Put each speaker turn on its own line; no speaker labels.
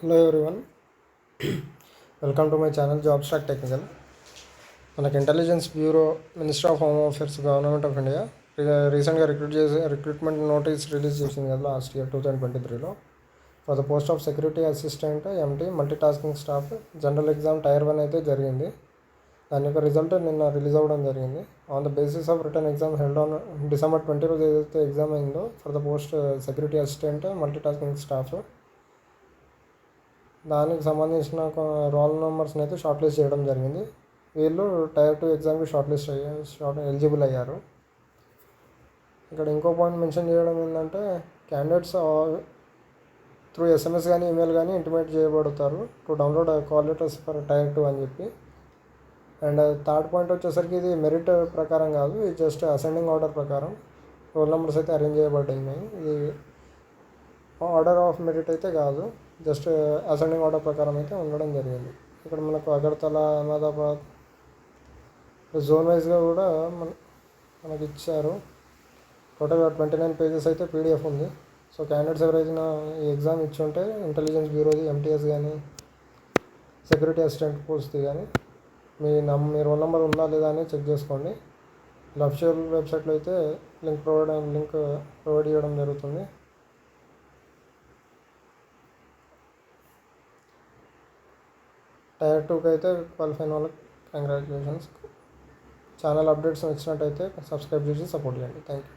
Hello everyone welcome to my channel job stock technical మనకి intelligence bureau minister of home affairs government of India రీసెంట్గా recruit చేసి recruitment notice release చేసింది కదా last year two thousand twenty త్రీలో for the post of security assistant MT multi tasking staff general exam tier one అయితే జరిగింది. దాని యొక్క result నిన్న రిలీజ్ అవ్వడం జరిగింది. On the basis of return exam held on December twenty రోజు ఏదైతే ఎగ్జామ్ అయిందో for the post security assistant multi tasking staff దానికి సంబంధించిన రోల్ నెంబర్స్ని అయితే షార్ట్ లిస్ట్ చేయడం జరిగింది. వీళ్ళు టైర్ టూ ఎగ్జామ్కి షార్ట్ లిస్ట్ అయ్యారు షార్ట్ ఎలిజిబుల్ అయ్యారు. ఇక్కడ ఇంకో పాయింట్ మెన్షన్ చేయడం ఏంటంటే క్యాండిడేట్స్ త్రూ ఎస్ఎంఎస్ కానీ ఈమెయిల్ కానీ ఇంటిమేట్ చేయబడతారు. To download call letters for tier two అని చెప్పి. అండ్ థర్డ్ పాయింట్ వచ్చేసరికి ఇది మెరిట్ ప్రకారం కాదు ఇది జస్ట్ అసెండింగ్ ఆర్డర్ ప్రకారం. రోల్ నెంబర్స్ అయితే అరేంజ్ చేయబడ్డాయి. ఇది ఆర్డర్ ఆఫ్ మెరిట్ అయితే కాదు. జస్ట్ అసెండింగ్ ఆర్డర్ ప్రకారం అయితే ఉండడం జరిగింది. ఇక్కడ మనకు అగర్తల అహ్మదాబాద్ జోన్ వైజ్గా కూడా మన మనకి ఇచ్చారు టోటల్గా ట్వంటీ నైన్ పేజెస్ అయితే పీడిఎఫ్ ఉంది. సో క్యాండిడేట్స్ ఎవరైనా ఈ ఎగ్జామ్ ఇచ్చి ఉంటే ఇంటెలిజెన్స్ బ్యూరోది ఎంటీఎస్ కానీ సెక్యూరిటీ అసిస్టెంట్ పోస్ట్ది కానీ మీ నమ్ మీ రోల్ నెంబర్ ఉందా లేదా అని చెక్ చేసుకోండి. అఫిషియల్ వెబ్సైట్లో అయితే లింక్ ప్రొవైడ్ లింక్ ప్రొవైడ్ చేయడం జరుగుతుంది. టైర్ టూకి అయితే క్వాలిఫై అయిన వాళ్ళకి కంగ్రాచులేషన్స్ ఛానల్ అప్డేట్స్ వచ్చినట్టయితే సబ్స్క్రైబ్ చేసి సపోర్ట్ చేయండి. Thank you